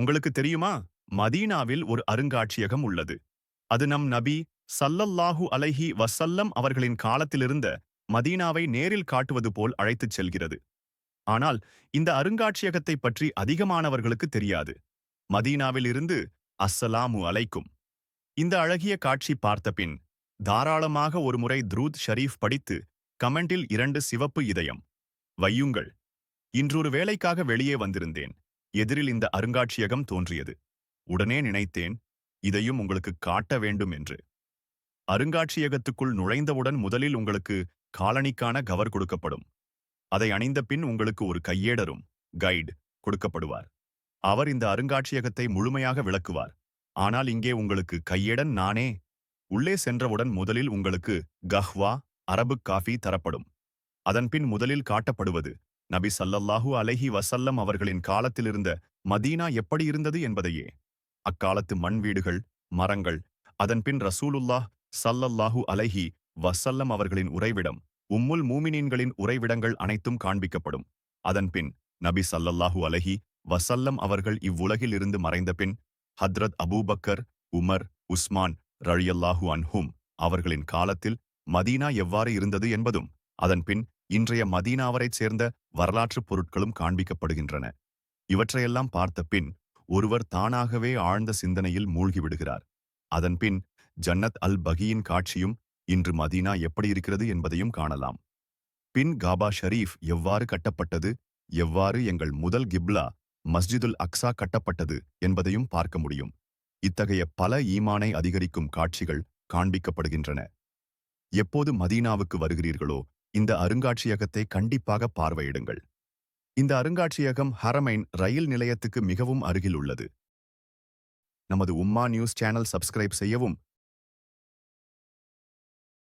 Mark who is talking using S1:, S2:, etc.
S1: உங்களுக்கு தெரியுமா? மதீனாவில் ஒரு அருங்காட்சியகம் உள்ளது. அது நம் நபி சல்லல்லாஹு அலைஹி வசல்லம் அவர்களின் காலத்திலிருந்த மதீனாவை நேரில் காட்டுவது போல் அழைத்துச் செல்கிறது. ஆனால் இந்த அருங்காட்சியகத்தை பற்றி அதிகமானவர்களுக்கு தெரியாது. மதீனாவில் இருந்து அஸ்ஸலாமு அலைக்கும். இந்த அழகிய காட்சி பார்த்தபின் தாராளமாக ஒருமுறை த்ரூத் ஷரீஃப் படித்து கமெண்டில் இரண்டு சிவப்பு இதயம். வையுங்கள். இன்றொரு வேலைக்காக வெளியே வந்திருந்தேன். எதிரில் இந்த அருங்காட்சியகம் தோன்றியது. உடனே நினைத்தேன் இதையும் உங்களுக்கு காட்ட வேண்டும் என்று. அருங்காட்சியகத்துக்குள் நுழைந்தவுடன் முதலில் உங்களுக்கு காலணிக்கான கவர் கொடுக்கப்படும். அதை அணிந்த பின் உங்களுக்கு ஒரு கையேடரும் கைடு கொடுக்கப்படுவார். அவர் இந்த அருங்காட்சியகத்தை முழுமையாக விளக்குவார். ஆனால் இங்கே உங்களுக்கு கையேடன் நானே. உள்ளே சென்றவுடன் முதலில் உங்களுக்கு கஹ்வா அரபு காஃபி தரப்படும். அதன்பின் முதலில் காட்டப்படுவது நபி சல்லல்லாஹு அலைஹி வசல்லம் அவர்களின் காலத்திலிருந்த மதீனா எப்படி இருந்தது என்பதையே. அக்காலத்து மண் வீடுகள் மரங்கள் அதன்பின் ரசூலுல்லாஹ் சல்லல்லாஹு அலைஹி வசல்லம் அவர்களின் உறைவிடம் உம்முல் மூமினீன்களின் உறைவிடங்கள் அனைத்தும் காண்பிக்கப்படும். அதன்பின் நபி சல்லல்லாஹு அலைஹி வசல்லம் அவர்கள் இவ்வுலகில் இருந்து மறைந்த பின் ஹத்ரத் அபூபக்கர் உமர் உஸ்மான் ரழியல்லாஹு அன்ஹும் அவர்களின் காலத்தில் மதீனா எவ்வாறு இருந்தது என்பதும் அதன்பின் இன்றைய மதீனாவரைச் சேர்ந்த வரலாற்றுப் பொருட்களும் காண்பிக்கப்படுகின்றன. இவற்றையெல்லாம் பார்த்த பின் ஒருவர் தானாகவே ஆழ்ந்த சிந்தனையில் மூழ்கிவிடுகிறார். அதன்பின் ஜன்னத் அல் பகியின் காட்சியும் இன்று மதீனா எப்படி இருக்கிறது என்பதையும் காணலாம். பின் காபா ஷரீஃப் எவ்வாறு கட்டப்பட்டது எவ்வாறு எங்கள் முதல் கிப்லா மஸ்ஜிதுல் அக்ஸா கட்டப்பட்டது என்பதையும் பார்க்க முடியும். இத்தகைய பல ஈமானை அதிகரிக்கும் காட்சிகள் காண்பிக்கப்படுகின்றன. எப்போது மதீனாவுக்கு வருகிறீர்களோ இந்த அருங்காட்சியகத்தை கண்டிப்பாக பார்வையிடுங்கள். இந்த அருங்காட்சியகம் ஹரமைன் ரயில் நிலையத்துக்கு மிகவும் அருகில் உள்ளது. நமது உம்மா நியூஸ் சேனல் சப்ஸ்கிரைப் செய்யவும்